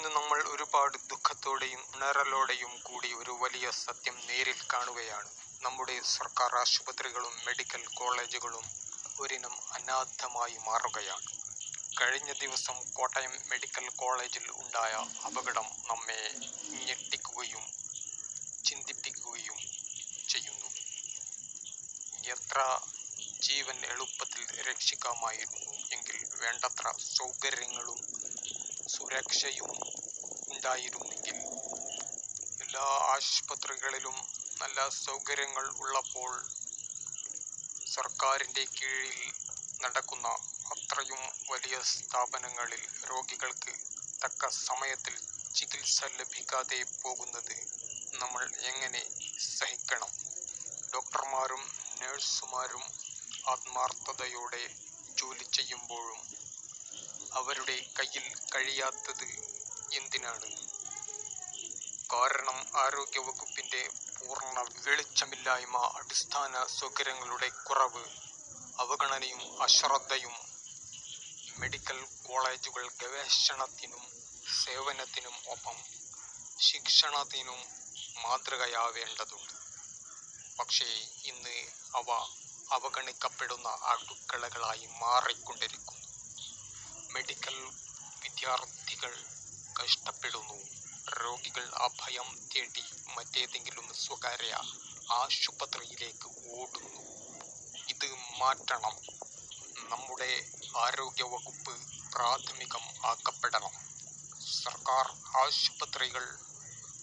ഇന്ന് നമ്മൾ ഒരുപാട് ദുഃഖത്തോടെയും ഉണരലോടെയും കൂടി ഒരു വലിയ സത്യം നേരിൽ കാണുകയാണ്. നമ്മുടെ സർക്കാർ ആശുപത്രികളും മെഡിക്കൽ കോളേജുകളും ഒരിനം അനാഥമായി മാറുകയാണ്. കഴിഞ്ഞ ദിവസം കോട്ടയം മെഡിക്കൽ കോളേജിൽ ഉണ്ടായ അപകടം നമ്മെ ഞെട്ടിക്കുകയും ചിന്തിപ്പിക്കുകയും ചെയ്യുന്നു. എത്ര ജീവൻ എളുപ്പത്തിൽ രക്ഷിക്കാമായിരുന്നു എങ്കിൽ വേണ്ടത്ര സൗകര്യങ്ങളും സുരക്ഷയും ഉണ്ടായിരുന്നെങ്കിൽ എല്ലാ ആശുപത്രികളിലും നല്ല സൗകര്യങ്ങൾ ഉള്ളപ്പോൾ സർക്കാരിന്റെ കീഴിൽ നടക്കുന്ന അത്രയും വലിയ സ്ഥാപനങ്ങളിൽ രോഗികൾക്ക് തക്ക സമയത്തിൽ ചികിത്സ ലഭിക്കാതെ പോകുന്നത് നമ്മൾ എങ്ങനെ സഹിക്കണം? ഡോക്ടർമാരും നഴ്സുമാരും ആത്മാർത്ഥതയോടെ ജോലി ചെയ്യുമ്പോഴും അവരുടെ കയ്യിൽ കഴിയാത്തത് എന്തിനാണ്? കാരണം ആരോഗ്യവകുപ്പിന്റെ പൂർണ വെളിച്ചമില്ലായ്മ അടിസ്ഥാന സൗകര്യങ്ങളുടെ കുറവ് അവഗണനയും അശ്രദ്ധയും മെഡിക്കൽ കോളേജുകൾ ഗവേഷണത്തിനും സേവനത്തിനും ഒപ്പം ശിക്ഷണത്തിനും മാതൃകയാവേണ്ടതുണ്ട്. പക്ഷേ ഇന്ന് അവ അവഗണിക്കപ്പെടുന്ന അടുക്കളകളായി മാറിക്കൊണ്ടിരിക്കുന്നു. മെഡിക്കൽ വിദ്യാർത്ഥികൾ കഷ്ടപ്പെടുന്നു. രോഗികൾ അഭയം തേടി മറ്റേതെങ്കിലും സ്വകാര്യ ആശുപത്രിയിലേക്ക് ഓടുന്നു. ഇത് മാറ്റണം. നമ്മുടെ ആരോഗ്യ വകുപ്പ് പ്രാഥമികം ആക്കപ്പെടണം. സർക്കാർ ആശുപത്രികൾ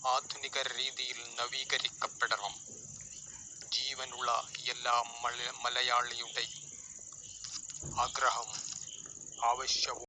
ആധുനിക രീതിയിൽ നവീകരിക്കപ്പെടണം. ജീവനുള്ള എല്ലാ മലയാളിയുടെയും മലയാളിയുടെ ആഗ്രഹം ആവശ്യവും